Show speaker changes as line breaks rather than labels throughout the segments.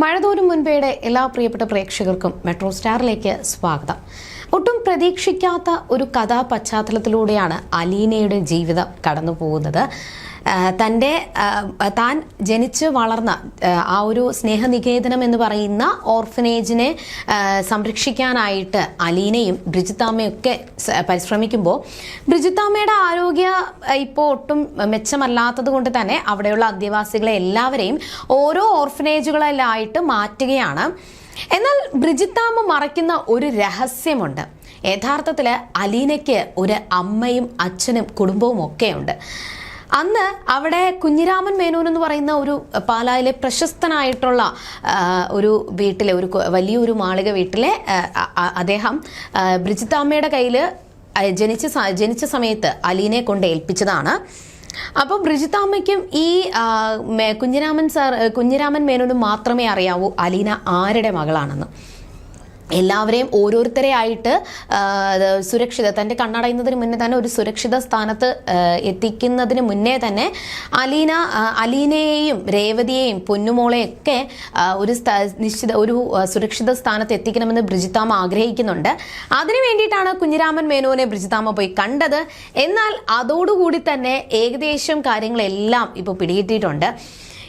മഴതോരും മുൻപേടെ എല്ലാ പ്രിയപ്പെട്ട പ്രേക്ഷകർക്കും മെട്രോ സ്റ്റാറിലേക്ക് സ്വാഗതം. ഒട്ടും പ്രതീക്ഷിക്കാത്ത ഒരു കഥാ പശ്ചാത്തലത്തിലൂടെയാണ് അലീനയുടെ ജീവിതം കടന്നു പോകുന്നത് തന്റെ താൻ ജനിച്ച് വളർന്ന ആ, ഒരു സ്നേഹനികേതനം എന്ന് പറയുന്ന ഓർഫനേജിനെ സംരക്ഷിക്കാനായിട്ട് അലീനയും ബ്രിജിത്താമ്മയും ഒക്കെ പരിശ്രമിക്കുമ്പോൾ ബ്രിജിത്താമ്മയുടെ ആരോഗ്യ ഇപ്പോൾ ഒട്ടും മെച്ചമല്ലാത്തത് കൊണ്ട് തന്നെ അവിടെയുള്ള അന്തേവാസികളെ എല്ലാവരെയും ഓരോ ഓർഫനേജുകളിലായിട്ട് മാറ്റുകയാണ്. എന്നാൽ ബ്രിജിത്താമ്മ മറയ്ക്കുന്ന ഒരു രഹസ്യമുണ്ട്. യഥാർത്ഥത്തിൽ അലീനയ്ക്ക് ഒരു അമ്മയും അച്ഛനും കുടുംബവും ഒക്കെയുണ്ട് അന്ന് അവിടെ കുഞ്ഞിരാമൻ മേനോൻ എന്ന് പറയുന്ന ഒരു പാലായിലെ പ്രശസ്തനായിട്ടുള്ള ഒരു വീട്ടിലെ ഒരു വലിയൊരു മാളിക വീട്ടിലെ അദ്ദേഹം ബ്രിജിത്താമ്മയുടെ കയ്യിൽ ജനിച്ച ജനിച്ച സമയത്ത് അലീനെ കൊണ്ട് ഏൽപ്പിച്ചതാണ്. അപ്പോൾ ബ്രിജിത്താമ്മയ്ക്കും ഈ കുഞ്ഞിരാമൻ സാർ കുഞ്ഞിരാമൻ മേനോനും മാത്രമേ അറിയാവൂ അലീന ആരുടെ മകളാണെന്ന്. എല്ലാവരെയും ഓരോരുത്തരെ ആയിട്ട് സുരക്ഷിത തന്റെ കണ്ണടയുന്നതിന് മുന്നേ തന്നെ ഒരു സുരക്ഷിത സ്ഥാനത്ത് എത്തിക്കുന്നതിന് മുന്നേ തന്നെ അലീന അലീനയെയും രേവതിയെയും പൊന്നുമോളെയൊക്കെ ഒരു നിശ്ചിത ഒരു സുരക്ഷിത സ്ഥാനത്ത് എത്തിക്കണമെന്ന് ബ്രിജിത്താമ ആഗ്രഹിക്കുന്നുണ്ട്. അതിനു വേണ്ടിയിട്ടാണ് കുഞ്ഞിരാമൻ മേനോനെ ബ്രിജിത്താമ പോയി കണ്ടത്. എന്നാൽ അതോടുകൂടി തന്നെ ഏകദേശം കാര്യങ്ങളെല്ലാം ഇപ്പോൾ പിടികിട്ടിയിട്ടുണ്ട്.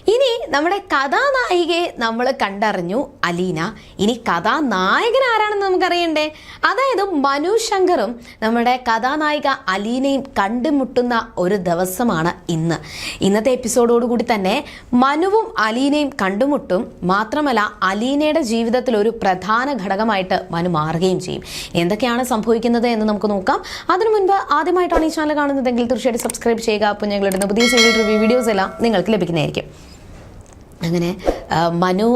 ഇനി നമ്മുടെ കഥാനായികയെ നമ്മൾ കണ്ടറിഞ്ഞു അലീന. ഇനി കഥാനായകൻ ആരാണെന്ന് നമുക്കറിയണ്ടേ? അതായത് മനു ശങ്കറും നമ്മുടെ കഥാനായിക അലീനയും കണ്ടുമുട്ടുന്ന ഒരു ദിവസമാണ് ഇന്ന്. ഇന്നത്തെ എപ്പിസോഡോടുകൂടി തന്നെ മനുവും അലീനയും കണ്ടുമുട്ടും. മാത്രമല്ല അലീനയുടെ ജീവിതത്തിൽ ഒരു പ്രധാന ഘടകമായിട്ട് മനു മാറുകയും ചെയ്യും. എന്തൊക്കെയാണ് സംഭവിക്കുന്നത് എന്ന് നമുക്ക് നോക്കാം. അതിനു മുൻപ് ആദ്യമായിട്ടാണ് ഈ ചാനൽ കാണുന്നതെങ്കിൽ തീർച്ചയായിട്ടും സബ്സ്ക്രൈബ് ചെയ്യുക. അപ്പോൾ ഞങ്ങളിടുന്ന പുതിയ സീരിയൽ റിവ്യൂ വീഡിയോസ് എല്ലാം നിങ്ങൾക്ക് ലഭിക്കുന്നതായിരിക്കും. അങ്ങനെ മനു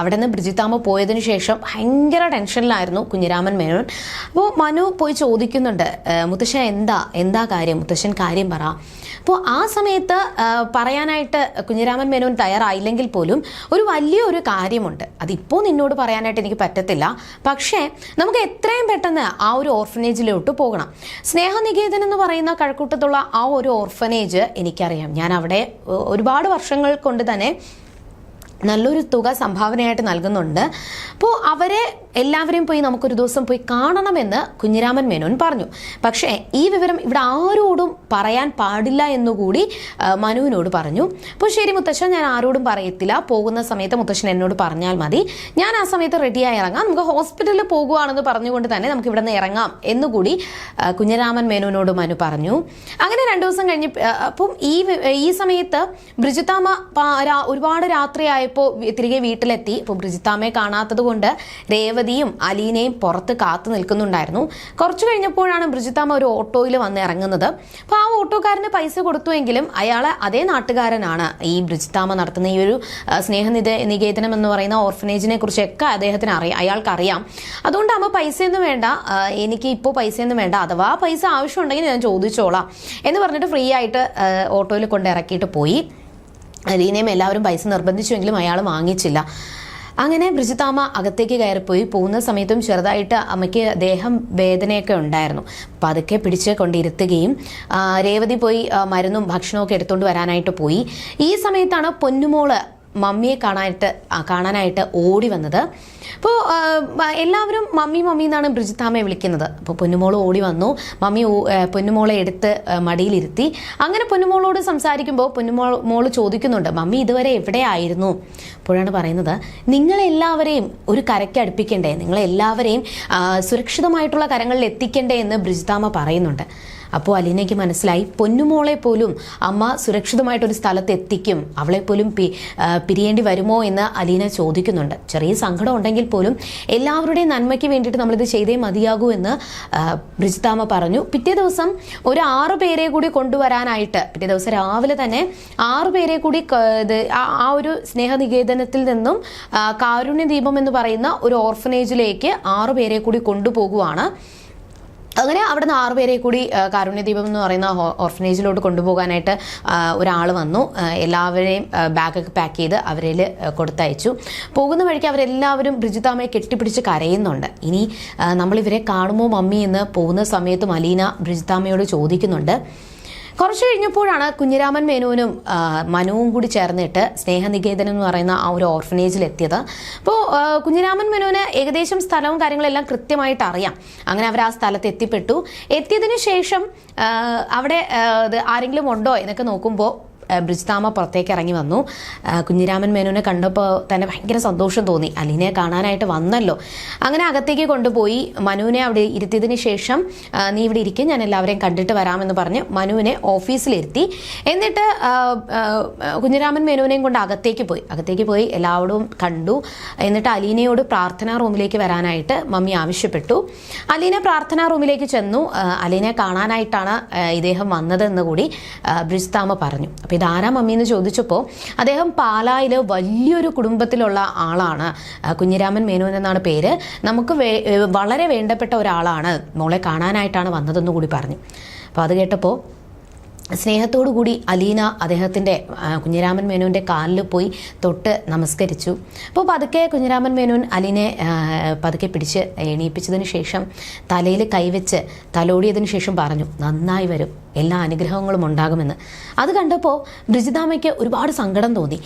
അവിടെ നിന്ന് ബ്രിജിത്താമ്മ പോയതിനു ശേഷം ഭയങ്കര ടെൻഷനിലായിരുന്നു കുഞ്ഞിരാമൻ മേനോൻ. അപ്പോൾ മനു പോയി ചോദിക്കുന്നുണ്ട് മുത്തശ്ശൻ എന്താ എന്താ കാര്യം? മുത്തശ്ശൻ കാര്യം പറ. അപ്പോൾ ആ സമയത്ത് പറയാനായിട്ട് കുഞ്ഞിരാമൻ മേനോൻ തയ്യാറായില്ലെങ്കിൽ പോലും ഒരു വലിയ ഒരു കാര്യമുണ്ട്. അതിപ്പോൾ നിന്നോട് പറയാനായിട്ട് എനിക്ക് പറ്റത്തില്ല. പക്ഷേ നമുക്ക് എത്രയും പെട്ടെന്ന് ആ ഒരു ഓർഫനേജിലോട്ട് പോകണം. സ്നേഹനികേതൻ എന്ന് പറയുന്ന കഴക്കൂട്ടത്തുള്ള ആ ഒരു ഓർഫനേജ് എനിക്കറിയാം. ഞാൻ അവിടെ ഒരുപാട് വർഷങ്ങൾ കൊണ്ട് തന്നെ നല്ലൊരു തുക സംഭാവനയായിട്ട് നൽകുന്നുണ്ട്. അപ്പോൾ അവരെ എല്ലാവരെയും പോയി നമുക്കൊരു ദിവസം പോയി കാണണമെന്ന് കുഞ്ഞിരാമൻ മേനോൻ പറഞ്ഞു. പക്ഷേ ഈ വിവരം ഇവിടെ ആരോടും പറയാൻ പാടില്ല എന്നുകൂടി മനുവിനോട് പറഞ്ഞു. അപ്പോൾ ശരി മുത്തശ്ശൻ ഞാൻ ആരോടും പറയത്തില്ല. പോകുന്ന സമയത്ത് മുത്തശ്ശൻ എന്നോട് പറഞ്ഞാൽ മതി. ഞാൻ ആ സമയത്ത് റെഡിയായി ഇറങ്ങാം. നമുക്ക് ഹോസ്പിറ്റലിൽ പോകുകയാണെന്ന് പറഞ്ഞുകൊണ്ട് തന്നെ നമുക്ക് ഇവിടെ നിന്ന് ഇറങ്ങാം എന്നുകൂടി കുഞ്ഞിരാമൻ മേനോനോട് മനു പറഞ്ഞു. അങ്ങനെ രണ്ടു ദിവസം കഴിഞ്ഞ് അപ്പം ഈ ഈ സമയത്ത് രാ- ഒരുപാട് രാത്രിയായപ്പോൾ തിരികെ വീട്ടിലെത്തി. അപ്പോൾ ബ്രിജിത്താമ്മയെ കാണാത്തത് കൊണ്ട് രേവതിയും അലീനയും പുറത്ത് കാത്തു നിൽക്കുന്നുണ്ടായിരുന്നു. കുറച്ച് കഴിഞ്ഞപ്പോഴാണ് ബ്രിജിത്താമ്മ ഒരു ഓട്ടോയിൽ വന്ന് ഇറങ്ങുന്നത്. അപ്പോൾ ആ ഓട്ടോക്കാരന് പൈസ കൊടുത്തുവെങ്കിലും അയാൾ അതേ നാട്ടുകാരനാണ്. ഈ ബ്രിജിത്താമ്മ നടത്തുന്ന ഈ ഒരു സ്നേഹനിധ നികേതനം എന്ന് പറയുന്ന ഓർഫനേജിനെ കുറിച്ചൊക്കെ അദ്ദേഹത്തിന് അറിയാം അയാൾക്കറിയാം. അതുകൊണ്ട് അമ്മ പൈസയൊന്നും വേണ്ട എനിക്ക് ഇപ്പോൾ പൈസയൊന്നും വേണ്ട അഥവാ പൈസ ആവശ്യമുണ്ടെങ്കിൽ ഞാൻ ചോദിച്ചോളാം എന്ന് പറഞ്ഞിട്ട് ഫ്രീ ആയിട്ട് ഓട്ടോയിൽ കൊണ്ട് ഇറക്കിയിട്ട് പോയി. അലീനയും എല്ലാവരും പൈസ നിർബന്ധിച്ചുവെങ്കിലും അയാൾ വാങ്ങിച്ചില്ല. അങ്ങനെ ബ്രിജിത്താമ്മ അകത്തേക്ക് കയറിപ്പോയി. പോകുന്ന സമയത്തും ചെറുതായിട്ട് അമ്മയ്ക്ക് ദേഹം വേദനയൊക്കെ ഉണ്ടായിരുന്നു. അപ്പം അതൊക്കെ പിടിച്ച് കൊണ്ടിരുത്തുകയും രേവതി പോയി മരുന്നും ഭക്ഷണവും ഒക്കെ എടുത്തുകൊണ്ട് വരാനായിട്ട് പോയി. ഈ സമയത്താണ് പൊന്നുമോൾ മമ്മിയെ കാണാനായിട്ട് കാണാനായിട്ട് ഓടി വന്നത്. അപ്പോൾ എല്ലാവരും മമ്മി മമ്മി എന്നാണ് ബ്രിജിത്താമ്മയെ വിളിക്കുന്നത്. അപ്പോൾ പൊന്നുമോൾ ഓടി വന്നു. മമ്മി പൊന്നുമോളെ എടുത്ത് മടിയിലിരുത്തി. അങ്ങനെ പൊന്നുമോളോട് സംസാരിക്കുമ്പോൾ പൊന്നുമോൾ മോൾ ചോദിക്കുന്നുണ്ട് മമ്മി ഇതുവരെ എവിടെയായിരുന്നു? അപ്പോഴാണ് പറയുന്നത് നിങ്ങളെല്ലാവരെയും ഒരു കരയ്ക്ക് അടുപ്പിക്കണ്ടേ? നിങ്ങളെല്ലാവരെയും സുരക്ഷിതമായിട്ടുള്ള കരങ്ങളിൽ എത്തിക്കണ്ടേ? എന്ന് ബ്രിജിത്താമ്മ പറയുന്നുണ്ട്. അപ്പോൾ അലീനയ്ക്ക് മനസ്സിലായി പൊന്നുമോളെ പോലും അമ്മ സുരക്ഷിതമായിട്ടൊരു സ്ഥലത്ത് എത്തിക്കും അവളെ പോലും പിരിയേണ്ടി വരുമോ? എന്ന് അലീന ചോദിക്കുന്നുണ്ട്. ചെറിയ സങ്കടം ഉണ്ടെങ്കിൽ പോലും എല്ലാവരുടെയും നന്മയ്ക്ക് വേണ്ടിയിട്ട് നമ്മളിത് ചെയ്തേ മതിയാകൂ എന്ന് ബ്രിജിതാമ പറഞ്ഞു. പിറ്റേ ദിവസം ഒരു ആറ് പേരെ കൂടി കൊണ്ടുവരാനായിട്ട് പിറ്റേ ദിവസം രാവിലെ തന്നെ ആറ് പേരെ കൂടി ആ ഒരു സ്നേഹനികേതനത്തിൽ നിന്നും കാരുണ്യ ദീപം എന്ന് പറയുന്ന ഒരു ഓർഫനേജിലേക്ക് ആറ് പേരെ കൂടി കൊണ്ടുപോകുവാണ്. അങ്ങനെ അവിടെ നിന്ന് ആറുപേരെ കൂടി കാരുണ്യദീപം എന്ന് പറയുന്ന ഓർഫനേജിലോട്ട് കൊണ്ടുപോകാനായിട്ട് ഒരാൾ വന്നു. എല്ലാവരെയും ബാഗൊക്കെ പാക്ക് ചെയ്ത് അവരിൽ കൊടുത്തയച്ചു. പോകുന്ന വഴിക്ക് അവരെല്ലാവരും ബ്രിജിതാമ്മയെ കെട്ടിപ്പിടിച്ച് കരയുന്നുണ്ട്. ഇനി നമ്മളിവരെ കാണുമോ മമ്മി എന്ന് പോകുന്ന സമയത്ത് മലീന ബ്രിജിതാമ്മയോട് ചോദിക്കുന്നുണ്ട്. കുറച്ച് കഴിഞ്ഞപ്പോഴാണ് കുഞ്ഞിരാമൻ മേനോനും മനുവും കൂടി ചേർന്നിട്ട് സ്നേഹനികേതനം എന്ന് പറയുന്ന ആ ഒരു ഓർഫനേജിൽ എത്തിയത്. അപ്പോൾ കുഞ്ഞിരാമൻ മേനോന് ഏകദേശം സ്ഥലവും കാര്യങ്ങളെല്ലാം കൃത്യമായിട്ട് അറിയാം. അങ്ങനെ അവർ ആ സ്ഥലത്ത് എത്തിപ്പെട്ടു. എത്തിയതിനു ശേഷം അവിടെ ആരെങ്കിലും ഉണ്ടോ എന്നൊക്കെ നോക്കുമ്പോൾ ബ്രിജ്താമ പുറത്തേക്ക് ഇറങ്ങി വന്നു. കുഞ്ഞിരാമൻ മേനോനെ കണ്ടപ്പോൾ തന്നെ ഭയങ്കര സന്തോഷം തോന്നി. അലീനെ കാണാനായിട്ട് വന്നല്ലോ. അങ്ങനെ അകത്തേക്ക് കൊണ്ടുപോയി. മനുവിനെ അവിടെ ഇരുത്തിയതിന് ശേഷം നീ ഇവിടെ ഇരിക്കും ഞാൻ എല്ലാവരെയും കണ്ടിട്ട് വരാമെന്ന് പറഞ്ഞ് മനുവിനെ ഓഫീസിലിരുത്തി. എന്നിട്ട് കുഞ്ഞിരാമൻ മേനുവിനെയും കൊണ്ട് അകത്തേക്ക് പോയി. അകത്തേക്ക് പോയി എല്ലാവരും കണ്ടു. എന്നിട്ട് അലീനയോട് പ്രാർത്ഥനാ റൂമിലേക്ക് വരാനായിട്ട് മമ്മി ആവശ്യപ്പെട്ടു. അലീന പ്രാർത്ഥനാ റൂമിലേക്ക് ചെന്നു. അലീനെ കാണാനായിട്ടാണ് ഇദ്ദേഹം വന്നതെന്ന് കൂടി ബ്രിജ്താമ പറഞ്ഞു. അപ്പോൾ ഇതാരാ മമ്മി എന്ന് ചോദിച്ചപ്പോൾ അദ്ദേഹം പാലായിൽ വലിയൊരു കുടുംബത്തിലുള്ള ആളാണ്. കുഞ്ഞിരാമൻ മേനോൻ എന്നാണ് പേര്. നമുക്ക് വളരെ വേണ്ടപ്പെട്ട ഒരാളാണ്. മോളെ കാണാനായിട്ടാണ് വന്നതെന്ന് കൂടി പറഞ്ഞു. അപ്പോൾ അത് കേട്ടപ്പോൾ സ്നേഹത്തോടു കൂടി അലീന അദ്ദേഹത്തിന്റെ കുഞ്ഞിരാമൻ മേനോന്റെ കാലിൽ പോയി തൊട്ട് നമസ്കരിച്ചു. അപ്പോൾ പതുക്കെ കുഞ്ഞിരാമൻ മേനോൻ അലീനെ പതുക്കെ പിടിച്ച് എണീപ്പിച്ചതിന് ശേഷം തലയിൽ കൈവച്ച് തലോടിയതിന് ശേഷം പറഞ്ഞു നന്നായി വരും. എല്ലാ അനുഗ്രഹങ്ങളും ഉണ്ടാകുമെന്ന്. അത് കണ്ടപ്പോൾ ബ്രിജിതാമയ്ക്ക് ഒരുപാട് സങ്കടം തോന്നി.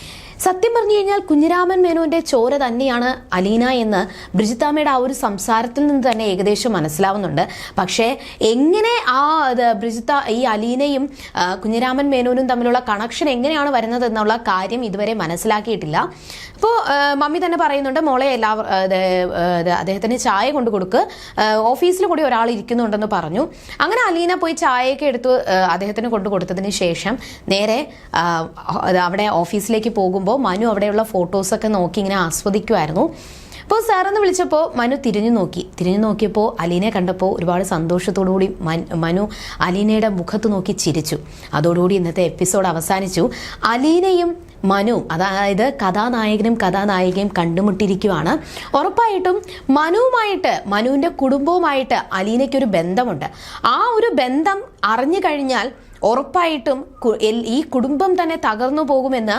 സത്യം പറഞ്ഞു കഴിഞ്ഞാൽ കുഞ്ഞിരാമൻ മേനോന്റെ ചോര തന്നെയാണ് അലീന എന്ന് ബ്രിജിതാമയുടെ ആ ഒരു സംസാരത്തിൽ നിന്ന് തന്നെ ഏകദേശം മനസ്സിലാവുന്നുണ്ട്. പക്ഷേ എങ്ങനെ ആ ബ്രിജിത ഈ അലീനയും കുഞ്ഞിരാമൻ മേനോനും തമ്മിലുള്ള കണക്ഷൻ എങ്ങനെയാണ് വരുന്നത് എന്നുള്ള കാര്യം ഇതുവരെ മനസ്സിലാക്കിയിട്ടില്ല. അപ്പോൾ മമ്മി തന്നെ പറയുന്നുണ്ട് മോളെ എല്ലാ അദ്ദേഹത്തിന് ചായ കൊണ്ടു കൊടുക്ക് ഓഫീസിൽ കൂടി ഒരാൾ ഇരിക്കുന്നുണ്ടെന്ന് പറഞ്ഞു. അങ്ങനെ അലീന പോയി ചായയൊക്കെ എടുത്ത്. അദ്ദേഹത്തിന് കൊണ്ടു കൊടുത്തതിന് ശേഷം നേരെ അവിടെ ഓഫീസിലേക്ക് പോകുമ്പോൾ മനു അവിടെയുള്ള ഫോട്ടോസൊക്കെ നോക്കി ഇങ്ങനെ ആസ്വദിക്കുമായിരുന്നു അപ്പോൾ സാറെന്ന് വിളിച്ചപ്പോൾ മനു തിരിഞ്ഞു നോക്കി. തിരിഞ്ഞു നോക്കിയപ്പോൾ അലീനെ കണ്ടപ്പോൾ ഒരുപാട് സന്തോഷത്തോടു കൂടി മനു അലീനയുടെ മുഖത്ത് നോക്കി ചിരിച്ചു. അതോടുകൂടി ഇന്നത്തെ എപ്പിസോഡ് അവസാനിച്ചു. അലീനയും മനു അതായത് കഥാനായകനും കഥാനായികയും കണ്ടുമുട്ടിയിരിക്കുവാണ്. ഉറപ്പായിട്ടും മനുവുമായിട്ട് മനുവിന്റെ കുടുംബവുമായിട്ട് അലീനയ്ക്കൊരു ബന്ധമുണ്ട്. ആ ഒരു ബന്ധം അറിഞ്ഞു കഴിഞ്ഞാൽ ഉറപ്പായിട്ടും ഈ കുടുംബം തന്നെ തകർന്നു പോകുമെന്ന്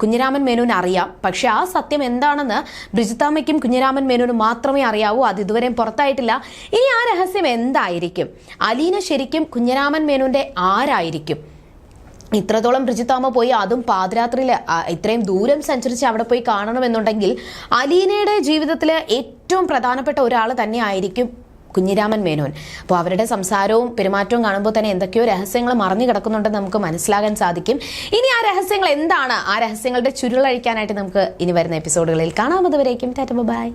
കുഞ്ഞിരാമൻ മേനോന് അറിയാം. പക്ഷെ ആ സത്യം എന്താണെന്ന് ബ്രിജിത്താമ്മയ്ക്കും കുഞ്ഞിരാമൻ മേനോനും മാത്രമേ അറിയാവൂ. അത് ഇതുവരെയും പുറത്തായിട്ടില്ല. ഇനി ആ രഹസ്യം എന്തായിരിക്കും? അലീന ശരിക്കും കുഞ്ഞിരാമൻ മേനോന്റെ ആരായിരിക്കും? ഇത്രത്തോളം ബ്രിജിത്താമ്മ പോയി അതും പാതിരാത്രിയിൽ ഇത്രയും ദൂരം സഞ്ചരിച്ച് അവിടെ പോയി കാണണമെന്നുണ്ടെങ്കിൽ അലീനയുടെ ജീവിതത്തിലെ ഏറ്റവും പ്രധാനപ്പെട്ട ഒരാൾ തന്നെ ആയിരിക്കും കുഞ്ഞിരാമൻ മേനോൻ. അപ്പോൾ അവരുടെ സംസാരവും പെരുമാറ്റവും കാണുമ്പോൾ തന്നെ എന്തൊക്കെയോ രഹസ്യങ്ങൾ മറിഞ്ഞു കിടക്കുന്നുണ്ടെന്ന് നമുക്ക് മനസ്സിലാകാൻ സാധിക്കും. ഇനി ആ രഹസ്യങ്ങൾ എന്താണ്? ആ രഹസ്യങ്ങളുടെ ചുരുളഴിക്കാനായിട്ട് നമുക്ക് ഇനി വരുന്ന എപ്പിസോഡുകളിൽ കാണാം. അതുവരേക്കും ടാറ്റ ബൈ.